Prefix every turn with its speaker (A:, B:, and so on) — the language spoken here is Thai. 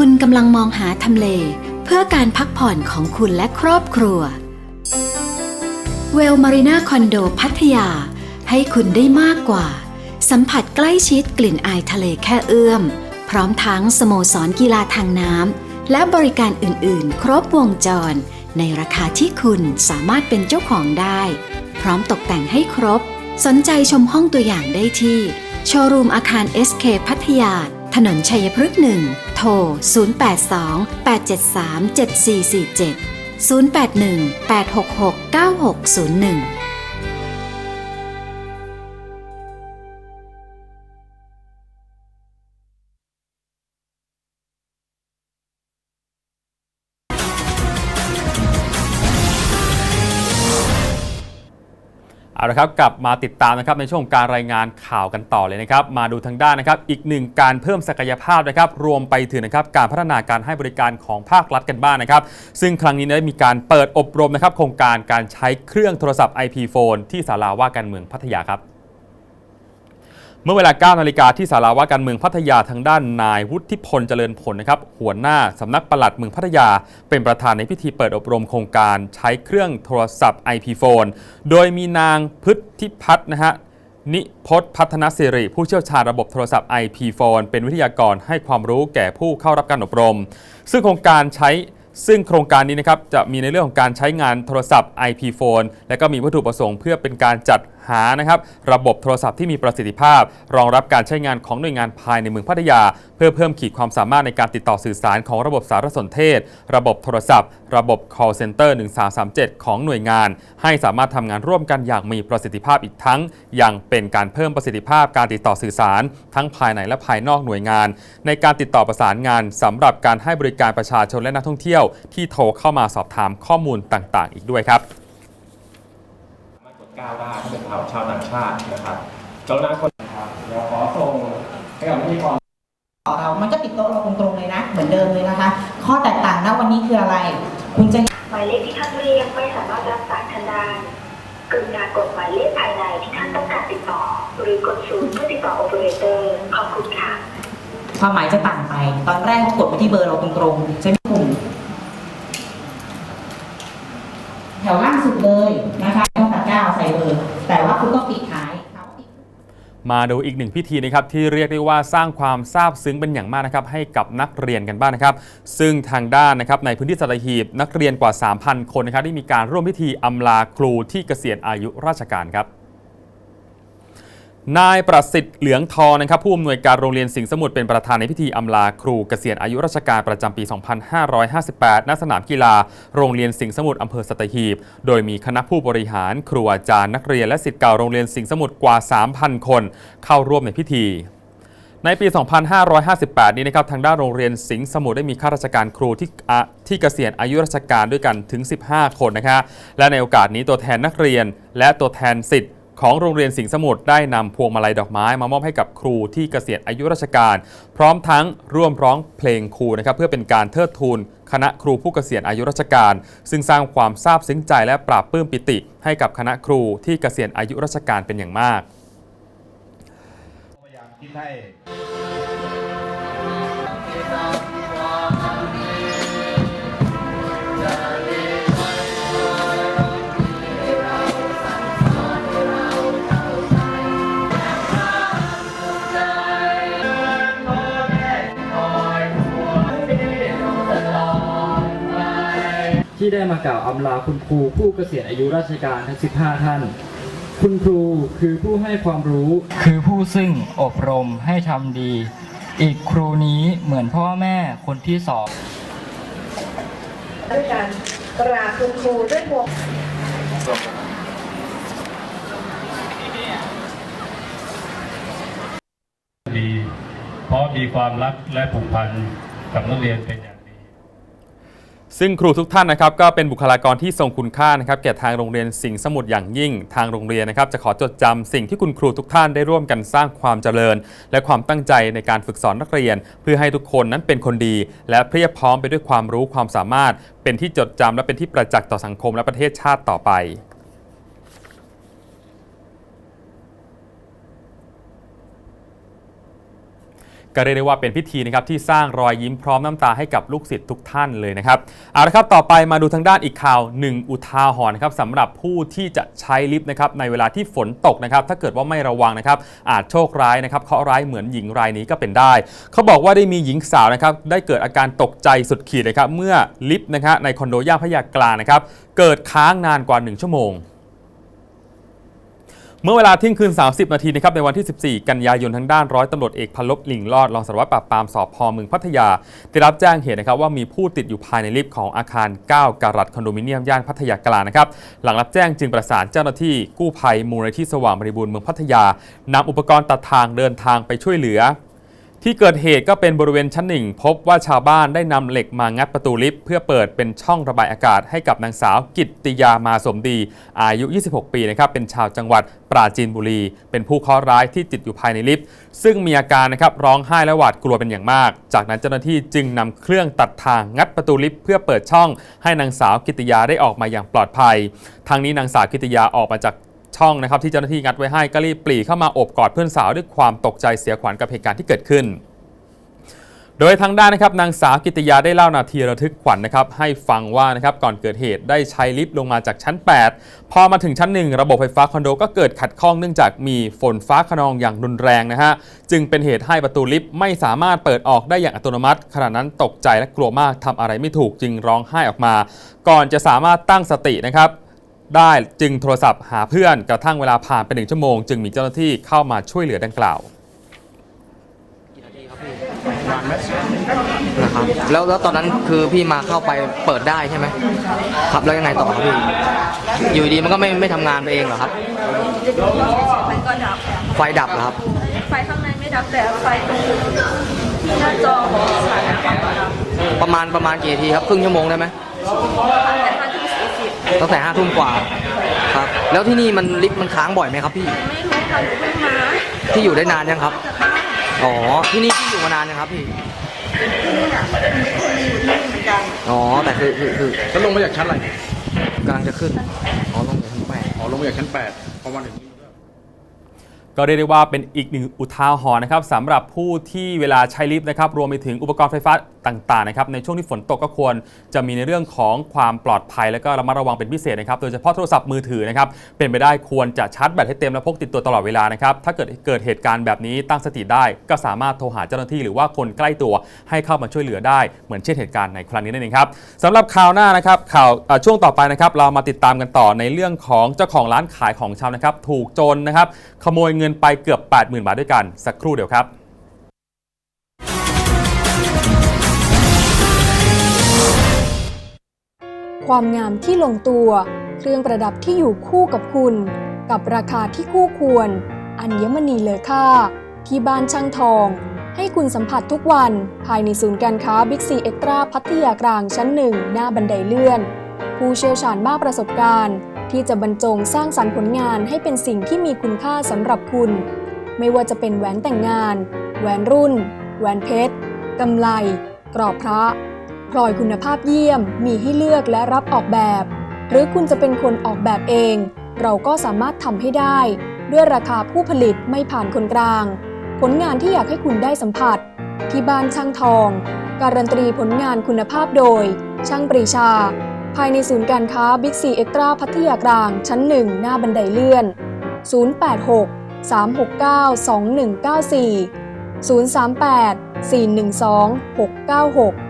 A: คุณกำลังมองหาทำเล เพื่อการพักผ่อนของคุณและครอบครัวเวลมารีนาคอนโดพัทยา ให้คุณได้มากกว่า สัมผัสใกล้ชิดกลิ่นอายทะเลแค่เอื้อม พร้อมทั้งสโมสรกีฬาทางน้ำและบริการอื่นๆ ครบวงจร ในราคาที่คุณสามารถเป็นเจ้าของได้ พร้อมตกแต่งให้ครบ สนใจชมห้องตัวอย่างได้ที่ โชว์รูมอาคาร SK พัทยา ถนนชัยพฤกษ์หนึ่งโทร 082 873 7447 081 866 9601
B: เอาละครับกลับมาติดตามนะครับในช่วงการรายงานข่าวกันต่อเลยนะครับ มาดูทางด้านนะครับ อีกหนึ่งการเพิ่มศักยภาพนะครับ รวมไปถึงนะครับการพัฒนาการให้บริการของภาครัฐกันบ้างนะครับ ซึ่งครั้งนี้ได้มีการเปิดอบรมนะครับ โครงการการใช้เครื่องโทรศัพท์ IP phone ที่ศาลาว่าการเมืองพัทยาครับ เมื่อเวลา9นาฬิกาที่ศาลาว่าการเมืองพัทยาทางด้านนายวุฒิพลเจริญผลนะครับหัวหน้าสำนักปลัดเมืองพัทยา เป็นประธานในพิธีเปิดอบรมโครงการใช้เครื่องโทรศัพท์ IP phone โดยมีนางพฤทธิพัฒน์นะฮะนิพจน์พัฒนสิริ ผู้เชี่ยวชาญระบบโทรศัพท์ IP phone เป็นวิทยากรให้ความรู้แก่ผู้เข้ารับการอบรม ซึ่งโครงการใช้ซึ่งโครงการนี้นะครับจะมีในเรื่องของการใช้งานโทรศัพท์ IP phone และก็มีวัตถุประสงค์เพื่อเป็นการจัด หานะครับระบบโทรศัพท์ที่มีประสิทธิภาพ รองรับการใช้งานของหน่วยงานภายในเมืองพัทยา เพื่อเพิ่มขีดความสามารถในการติดต่อสื่อสารของระบบสารสนเทศ ระบบโทรศัพท์ ระบบ call center 1337 ของหน่วยงาน ให้สามารถทำงานร่วมกันอย่างมีประสิทธิภาพอีกทั้ง ยังเป็นการเพิ่มประสิทธิภาพการติดต่อสื่อสาร ทั้งภายในและภายนอกหน่วยงาน ในการติดต่อประสานงานสำหรับการให้บริการประชาชนและนักท่องเที่ยว ที่โทรเข้ามาสอบถามข้อมูลต่าง ๆ อีกด้วยครับ
C: กดก้าวได้ถ้าเป็นชาวชาวต่างชาตินะครับกรุณาคนครับเดี๋ยวขอส่งให้กับพิธีกร
D: เรามันก็ติดโต๊ะเราตรงๆเลยนะ เหมือนเดิมเลยนะคะ ข้อแตกต่างณวันนี้คืออะไร คุณจะ
E: หมายเลขที่ท่านเรียกไม่สามารถรับสายท่านได้กรุณากดหมายเลขภายในที่ท่านต้องการติดต่อ หรือกดศูนย์เพื่อติดต่อโอเปอเรเตอร์ ขอบคุณค่ะ
D: ความหมายจะต่างไป ตอนแรกเขากดไปที่เบอร์เราตรงๆใช่ไหมกลุ่มแถวล่างสุดเลยนะคะต้องตัดก้าวใส่เบอร์ แต่ว่าคุณต้องปิดท้ายถามว่าปิด
B: มาดูอีกหนึ่งพิธีนะครับที่เรียกได้ว่าสร้างความซาบซึ้งเป็นอย่างมากนะครับให้กับนักเรียนกันบ้างนะครับ ซึ่งทางด้านนะครับในพื้นที่สัตหีบนักเรียนกว่า 3,000 คนนะครับได้มีการร่วมพิธีอำลาครูที่เกษียณอายุราชการครับ นายประสิทธิ์เหลืองทองนะครับผู้อำนวยการโรงเรียนสิงห์สมุทรเป็นประธานในพิธีอำลาครูเกษียณอายุราชการประจำปี 2558 ณ สนามกีฬา โรงเรียนสิงห์สมุทรอำเภอสัตหีบ โดยมีคณะผู้บริหาร ครูอาจารย์นักเรียนและศิษย์เก่าโรงเรียนสิงห์สมุทรกว่า 3,000 คน เข้าร่วมในพิธีในปี 2558 นี้นะครับ ทางด้านโรงเรียนสิงห์สมุทรได้มีข้าราชการครูที่ที่เกษียณอายุราชการด้วยกันถึง 15 คนนะครับและในโอกาสนี้ตัวแทนนักเรียน และตัวแทนสิทธิ์ ของโรงเรียนสิงห์สมุทรได้นำพวงมาลัยดอกไม้ มามอบให้กับครูที่เกษียณอายุราชการ พร้อมทั้งร่วมร้องเพลงครูนะครับเพื่อเป็นการเทิดทูนคณะครูผู้เกษียณอายุราชการ ซึ่งสร้างความซาบซึ้งใจและปราบปลื้มปิติ ให้กับคณะครูที่เกษียณอายุราชการเป็นอย่างมาก
F: พยายามคิดให้
G: ที่ได้มากล่าวอำลาคุณครูผู้เกษียณอายุราชการทั้ง 15 ท่าน คุณครูคือผู้ให้ความรู้ คือผู้ซึ่งอบรมให้ทำดี อีกครูนี้เหมือนพ่อแม่คนที่สอง
E: ด้วยการกราบคุณครูด้วยพวง
F: ดีเพราะมีความรักและผูกพันกับนักเรียนเป็นอย่างดี
B: ซึ่งครูทุกท่านนะครับก็เป็นบุคลากรที่ทรงคุณค่านะครับแก่ทางโรงเรียนสิงห์สมุทรอย่างยิ่ง ทางโรงเรียนนะครับจะขอจดจำสิ่งที่คุณครูทุกท่านได้ร่วมกันสร้างความเจริญ และความตั้งใจในการฝึกสอนนักเรียน เพื่อให้ทุกคนนั้นเป็นคนดี และเพียบพร้อมไปด้วยความรู้ความสามารถ เป็นที่จดจำและเป็นที่ประจักษ์ต่อสังคมและประเทศชาติต่อไป ก็เรียกได้ว่าเป็นพิธีนะครับที่สร้างรอยยิ้มพร้อมน้ำตาให้กับลูกศิษย์ทุกท่านเลยนะครับเอาละครับต่อไปมาดูทางด้านอีกข่าวหนึ่งอุทาหรณ์นะครับสำหรับผู้ที่จะใช้ลิฟต์นะครับในเวลาที่ฝนตกนะครับถ้าเกิดว่าไม่ระวังนะครับอาจโชคร้ายนะครับเคราะห์ร้ายเหมือนหญิงรายนี้ก็เป็นได้ เขาบอกว่าได้มีหญิงสาวนะครับได้เกิดอาการตกใจสุดขีดนะครับเมื่อลิฟต์นะครับในคอนโดย่านพระยากลางนะครับเกิดค้างนานกว่า 1 ชั่วโมง เมื่อเวลาเที่ยงคืน 30 นาทีนะครับในวันที่ 14 กันยายนทางด้านร้อยตำรวจเอกพันลบหลิงลอดรองสารวัตรปราบปรามสอบพเมืองพัทยา ได้รับแจ้งเหตุนะครับว่ามีผู้ติดอยู่ภายในลิฟต์ของอาคาร 9การัตคอนโดมิเนียมย่านพัทยากลางนะครับหลังรับแจ้งจึงประสานเจ้าหน้าที่กู้ภัยมูลนิธิสว่างบริบูรณ์เมืองพัทยานำอุปกรณ์ตัดทางเดินทางไปช่วยเหลือ ที่เกิดเหตุก็เป็นบริเวณชั้นหนึ่งพบว่าชาวบ้านได้นำเหล็กมางัดประตูลิฟต์เพื่อเปิดเป็นช่องระบายอากาศให้กับนางสาวกิตติยามาสมดี อายุ 26 ปีนะครับเป็นชาวจังหวัดปราจีนบุรี เป็นผู้เคราะห์ร้ายที่ติดอยู่ภายในลิฟต์ ซึ่งมีอาการนะครับร้องไห้และหวาดกลัวเป็นอย่างมาก จากนั้นเจ้าหน้าที่จึงนำเครื่องตัดทางงัดประตูลิฟต์เพื่อเปิดช่องให้นางสาวกิตติยาได้ออกมาอย่างปลอดภัยทางนี้นางสาวกิตติยาออกมาจาก ช่องนะครับที่เจ้าหน้าที่งัดไว้ให้ก็รีบปรีเข้ามาโอบกอดเพื่อนสาวด้วยความตกใจเสียขวัญกับเหตุการณ์ที่เกิดขึ้น โดยทางด้านนะครับนางสาวกิตยาได้เล่านาทีระทึกขวัญนะครับให้ฟังว่านะครับก่อนเกิดเหตุได้ใช้ลิฟต์ลงมาจากชั้น 8 พอมาถึงชั้น 1 ระบบไฟฟ้าคอนโดก็เกิดขัดข้องเนื่องจากมีฝนฟ้าขนองอย่างรุนแรงนะฮะจึงเป็นเหตุให้ประตูลิฟต์ไม่สามารถเปิดออกได้อย่างอัตโนมัติขณะนั้นตกใจและกลัวมากทำอะไรไม่ถูกจึงร้องไห้ออกมา ก่อนจะสามารถตั้งสตินะครับ ได้จึงโทรศัพท์หาเพื่อนกระทั่งเวลาผ่านไปหนึ่งชั่วโมง จึงมีเจ้าหน้าที่เข้ามาช่วยเหลือดังกล่าว
H: นะครับแล้วแล้วตอนนั้นคือพี่มาเข้าไปเปิดได้ใช่ไหมครับแล้วยังไงต่อครับพี่อยู่ดีมันก็ไม่ไม่ทำงานไปเองเหรอครับ
I: มันก็ดับ
H: ไฟดับเหรอครับ
I: ไฟข้างในไม่ดับแต่ไฟตรงหน้าจอของสายอะค่ะดับ
H: ประมาณประมาณกี่นาทีครับครึ่งชั่วโมงได้ไหม
I: แต่ห้าทุ่มสี่สิบ
H: ตั้งแต่ห้าทุ่มกว่าครับ แล้วที่นี่มันลิฟต์มันค้างบ่อยไหมครับพี่
I: ไม่รู้ค่ะหนูเพิ่งมา
H: ที่อยู่ได้นานยังครับ อ๋อ ที่นี่ที่อยู่มานานยังครับพี่อ๋อ แต่คือคือคือ
J: แล้วลงมาจากชั้นอะไร
H: กำลังจะขึ้น อ๋อ ลงจากชั้นแปด
J: อ๋อลงมาจากชั้นแปดพอมาถึง
B: ก็เรียกได้ว่าเป็นอีกหนึ่งอุทาหรณ์นะครับสำหรับผู้ที่เวลาใช้ลิฟต์นะครับรวมไปถึงอุปกรณ์ไฟฟ้า ต่างๆนะครับในช่วงที่ฝนตกก็ควรจะมีในเรื่องของความปลอดภัย และก็ระมัดระวังเป็นพิเศษนะครับโดยเฉพาะโทรศัพท์มือถือนะครับเป็นไปได้ควรจะชาร์จแบตให้เต็มและพกติดตัวตลอดเวลานะครับถ้าเกิดเกิดเหตุการณ์แบบนี้ตั้งสติได้ ก็สามารถโทรหาเจ้าหน้าที่หรือว่าคนใกล้ตัวให้เข้ามาช่วยเหลือได้เหมือนเช่นเหตุการณ์ในครั้งนี้นั่นเองครับสำหรับข่าวหน้านะครับข่าวช่วงต่อไปนะครับเรามาติดตามกันต่อในเรื่องของเจ้าของร้านขายของชำนะครับถูกโจรนะครับขโมยเงินไปเกือบ 80,000 บาทด้วยกันสักครู่เดียวครับ
K: ความงามที่ลงตัว เครื่องประดับที่อยู่คู่กับคุณ กับราคาที่คู่ควร อัญมณีเลอค่า ที่บ้านช่างทอง ให้คุณสัมผัสทุกวัน ภายในศูนย์การค้าบิ๊กซีเอ็กตราพัทยากลางชั้นหนึ่งหน้าบันไดเลื่อน ผู้เชี่ยวชาญมากประสบการณ์ ที่จะบรรจงสร้างสรรค์ผลงานให้เป็นสิ่งที่มีคุณค่าสำหรับคุณ ไม่ว่าจะเป็นแหวนแต่งงาน แหวนรุ่น แหวนเพชรกำไลกรอบพระ ลอยคุณภาพเยี่ยม มีให้เลือกและรับออกแบบ หรือคุณจะเป็นคนออกแบบเอง เราก็สามารถทำให้ได้ ด้วยราคาผู้ผลิตไม่ผ่านคนกลาง ผลงานที่อยากให้คุณได้สัมผัส ที่บ้านช่างทอง การันตีผลงานคุณภาพโดย ช่างปรีชา ภายในศูนย์การค้าบิ๊กซีเอ็กตราพัทยากลางชั้นหนึ่งหน้าบันไดเลื่อน 086 369 2194 038 412 696